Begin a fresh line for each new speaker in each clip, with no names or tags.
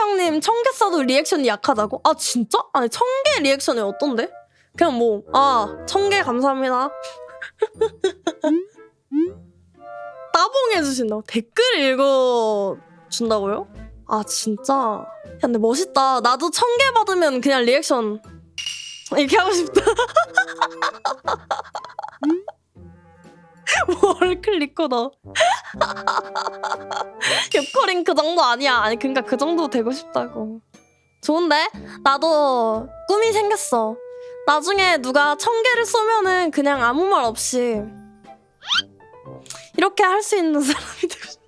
형님 청개 써도 리액션이 약하다고? 아 진짜? 아니 청개 리액션이 어떤데? 그냥 뭐 아 청개 감사합니다. 따봉 해 주신다고 댓글 읽어 준다고요? 아 진짜? 야 근데 멋있다. 나도 청개 받으면 그냥 리액션 이렇게 하고 싶다. 뭘 클릭거다. 겹코링 그 정도 아니야. 아니 그러니까 그 정도 되고 싶다고. 좋은데? 나도 꿈이 생겼어. 나중에 누가 천 개를 쏘면은 그냥 아무 말 없이 이렇게 할 수 있는 사람이 되고 싶어.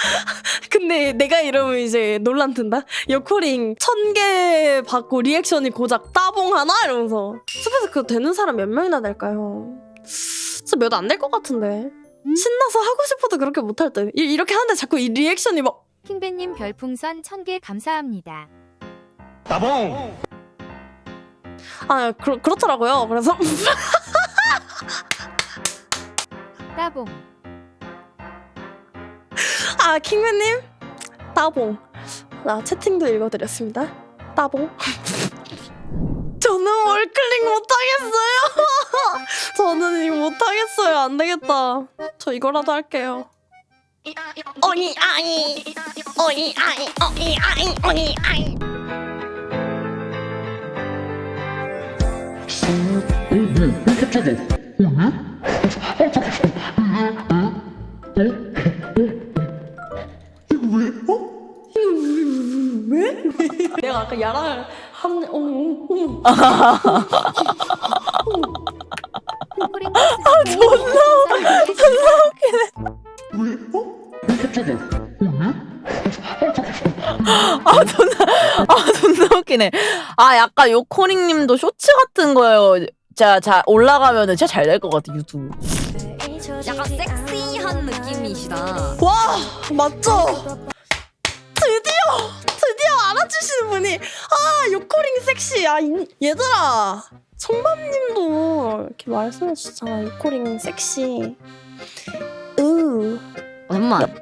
근데 내가 이러면 이제 논란 든다. 여코링 천 개 받고 리액션이 고작 따봉 하나 이러면서 숲에서 그거 되는 사람 몇 명이나 될까요? 진짜 몇 안 될 것 같은데. 신나서 하고 싶어도 그렇게 못할 듯. 이- 이렇게 하는데 자꾸 이 리액션이 막
킹배님 별풍선 1000개 감사합니다.
따봉!
아, 그렇, 그렇더라고요. 그래서
따봉.
아, 킹맨님 따봉. 나 채팅도 읽어드렸습니다. 따봉. 저는 월클릭 못하겠어요. 저는 이거 못하겠어요. 안 되겠다. 저 이거라도 할게요. 어이 아이 어이 아이 어이 아이 어이 아이 내가 아까 야랑을 한 어머 어머
아 존나
아 존나 아 존나 웃기네. 아 약간 요코링님도 쇼츠 같은 거요. 자, 자 올라가면은 진짜 잘 될 것 같아 유튜브.
약간 섹시한 느낌이시다.
와 맞죠? 드디어 알아주시는 분이 아 요코링 섹시 아 이- 얘들아 성밤님도 이렇게 말씀해 주셨잖아 요코링 섹시 으
잠깐만.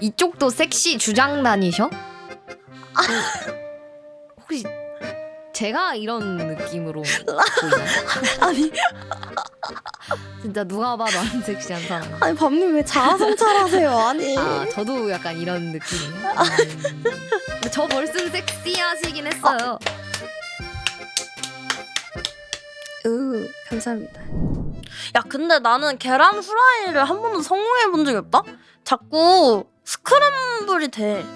이- 이쪽도 섹시 주장단이셔? 혹시 제가 이런 느낌으로 보이나요?
아니
진짜 누가 봐도 안 섹시한 사람.
아니 밤님 왜 자아성찰하세요 아니
아 저도 약간 이런 느낌이에요. 음. 저 벌써 섹시하시긴 했어요.
으 감사합니다. 야 근데 나는 계란 후라이를 한 번도 성공해 본 적이 없다? 자꾸 스크램블이 돼.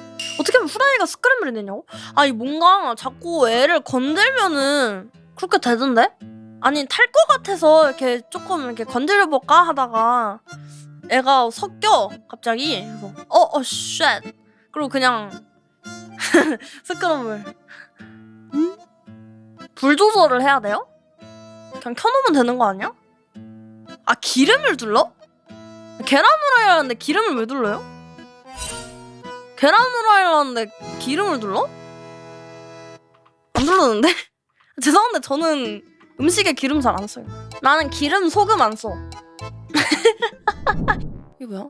어떻게 하면 후라이가 스크램블이 되냐고? 아니 뭔가 자꾸 애를 건들면은 그렇게 되던데? 아니 탈 것 같아서 이렇게 조금 이렇게 건드려 볼까 하다가 애가 섞여 갑자기. 그래서 어어 쉣. 그리고 그냥 스크램블 불 조절을 해야 돼요? 그냥 켜놓으면 되는 거 아니야? 아 기름을 둘러? 계란 후라이 하는데 기름을 왜 둘러요? 계란 후라이 하는데 기름을 둘러? 안 둘르는데? 죄송한데 저는 음식에 기름 잘 안 써요. 나는 기름 소금 안 써. 이게 뭐야?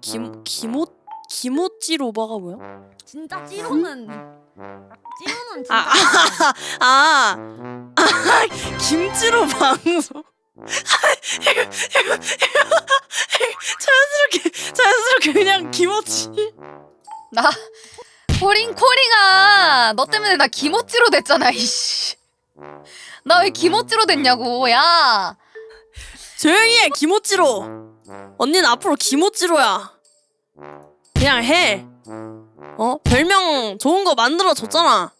김 기모 기모찌 로바가 뭐야?
진짜 찌로는 찌로는 진짜.
아, 아, 아 김치로 방송. 이거, 이거, 이거, 자연스럽게, 자연스럽게 그냥 김치.
나 코링 코링아 너 때문에 나 기모찌로 됐잖아 이씨 나 왜 기모찌로 됐냐고 야
조용히 해, 김치로. 언니는 앞으로 김치로야. 그냥 해. 어? 별명 좋은 거 만들어 줬잖아.